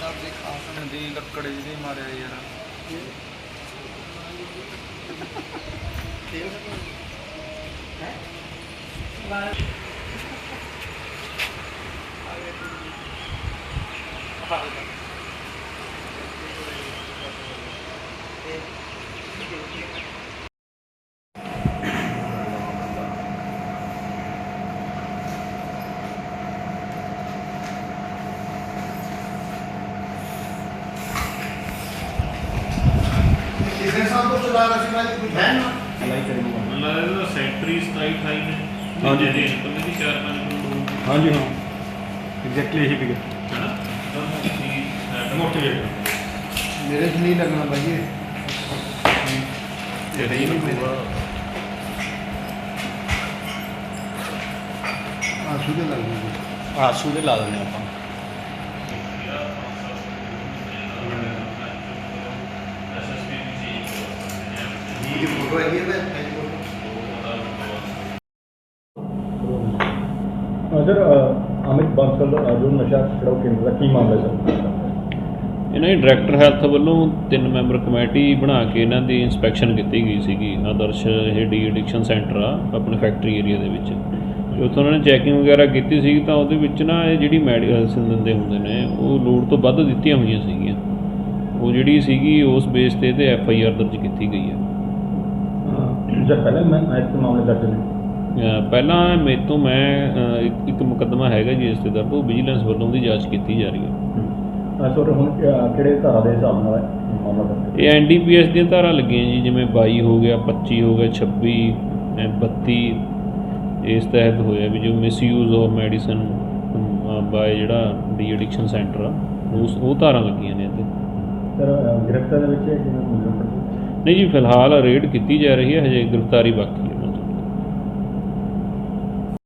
ਸਾਹਿਬ ਦੇ ਖਾਸ ਦੀ ਲੱਕੜ ਜਿਹਦੀ ਮਾਰਿਆ ਯਾਰ ਕਿੰਨੇ ਸਾਲ ਤੋਂ ਚਲਾ ਰਿਹਾ ਸੀ ਭਾਈ ਕੋਈ ਹੈ ਨਾ। ਇਹਦਾ ਸੈਂਟਰੀ 27 28 ਨੇ। ਹਾਂਜੀ। ਜਿਹੜੇ ਇਨਕਮ ਦੀ 4 5 ਕਰੋੜ ਹਾਂਜੀ ਹਾਂ। ਐਗਜ਼ੈਕਟਲੀ ਇਹੀ ਫਿਗਰ ਹੈਨਾ ਤਾਂ ਮੋਟੀ ਮੋਟੀ ਹੈ ਮੇਰੇ ਚ ਨਹੀਂ ਲੱਗਣਾ ਭਾਈ ਇਹ। ਇਹ ਨਹੀਂ ਲੱਗੂਗਾ ਆ ਸੁਦੇ ਲੱਗ ਜੂਗਾ ਆਸੂ ਦੇ ਲਾ ਦਿੰਦੇ ਆਪਾਂ। ਚੀਜ਼ ਇਹ ਫੋਟੋ ਹੈ ਇਹ ਮੈਂ ਸਰ ਅਮਿਤ ਬਾਂਸਲ ਜੋ ਨਸ਼ਾ ਛਡਾਓ ਕੇਂਦਰ ਦਾ ਕੀ ਮਾਮਲਾ ਹੈ ਸਰ ਇਹਨਾਂ ਦੀ ਡਾਇਰੈਕਟਰ ਹੈਲਥ ਵੱਲੋਂ ਤਿੰਨ ਮੈਂਬਰ ਕਮੇਟੀ ਬਣਾ ਕੇ ਇਹਨਾਂ ਦੀ ਇਨਸਪੈਕਸ਼ਨ ਕੀਤੀ ਗਈ ਸੀਗੀ ਆਦਰਸ਼ ਇਹ ਡੀ ਐਡਿਕਸ਼ਨ ਸੈਂਟਰ ਆ ਆਪਣੇ ਫੈਕਟਰੀ ਏਰੀਆ ਦੇ ਵਿੱਚ। ਉੱਥੋਂ ਉਹਨਾਂ ਨੇ ਚੈਕਿੰਗ ਵਗੈਰਾ ਕੀਤੀ ਸੀ ਤਾਂ ਉਹਦੇ ਵਿੱਚ ਨਾ ਇਹ ਜਿਹੜੀ ਮੈਡੀਸਨ ਦਿੰਦੇ ਹੁੰਦੇ ਨੇ ਉਹ ਲੋੜ ਤੋਂ ਵੱਧ ਦਿੱਤੀਆਂ ਹੋਈਆਂ ਸੀਗੀਆਂ। ਉਹ ਜਿਹੜੀ ਸੀਗੀ ਉਸ ਬੇਸ ਤੇ ਤੇ ਐਫ ਆਈ ਆਰ ਦਰਜ ਕੀਤੀ ਗਈ ਹੈ। ਜਦ ਪਹਿਲਾਂ ਮੈਂ ਇਸ ਮਾਮਲੇ ਦਰਜ ਨੇ ਪਹਿਲਾਂ ਮੇਰੇ ਤੋਂ ਮੈਂ ਇੱਕ- ਇੱਕ ਮੁਕੱਦਮਾ ਹੈਗਾ ਜੀ ਇਸ ਤੇ ਦਰਜ ਉਹ ਵਿਜੀਲੈਂਸ ਵੱਲੋਂ ਦੀ ਜਾਂਚ ਕੀਤੀ ਜਾ ਰਹੀ ਹੈ। ਸਰ ਹੁਣ ਕਿਹੜੇ ਧਾਰਾ ਦੇ ਹਿਸਾਬ ਨਾਲ ਮਾਮਲਾ ਦਰਜ ਇਹ ਐਨਡੀਪੀਐਸ ਦੀਆਂ ਧਾਰਾ ਲੱਗੀਆਂ ਜੀ ਜਿਵੇਂ 22 ਹੋ ਗਿਆ 25 ਹੋ ਗਿਆ 26 ਐ 32 ਇਸ ਤਹਿਤ ਹੋਇਆ ਵੀ ਜੋ ਮਿਸਯੂਜ਼ ਆਫ ਮੈਡੀਸਨ ਬਾਏ ਜਿਹੜਾ ਡੀ ਐਡਿਕਸ਼ਨ ਸੈਂਟਰ ਆ ਉਸ ਉਹ ਧਾਰਾਂ ਲੱਗੀਆਂ ਨੇ ਇਹਦੇ ਸਰ ਗ੍ਰਿਫਤਾਰ ਦੇ ਵਿੱਚ ਕਿਵੇਂ ਮੁਲਜ਼ਮ ਨਹੀਂ ਜੀ ਫਿਲਹਾਲ ਰੇਡ ਕੀਤੀ ਜਾ ਰਹੀ ਹੈ ਹਜੇ ਗ੍ਰਿਫਤਾਰੀ ਬਾਕੀ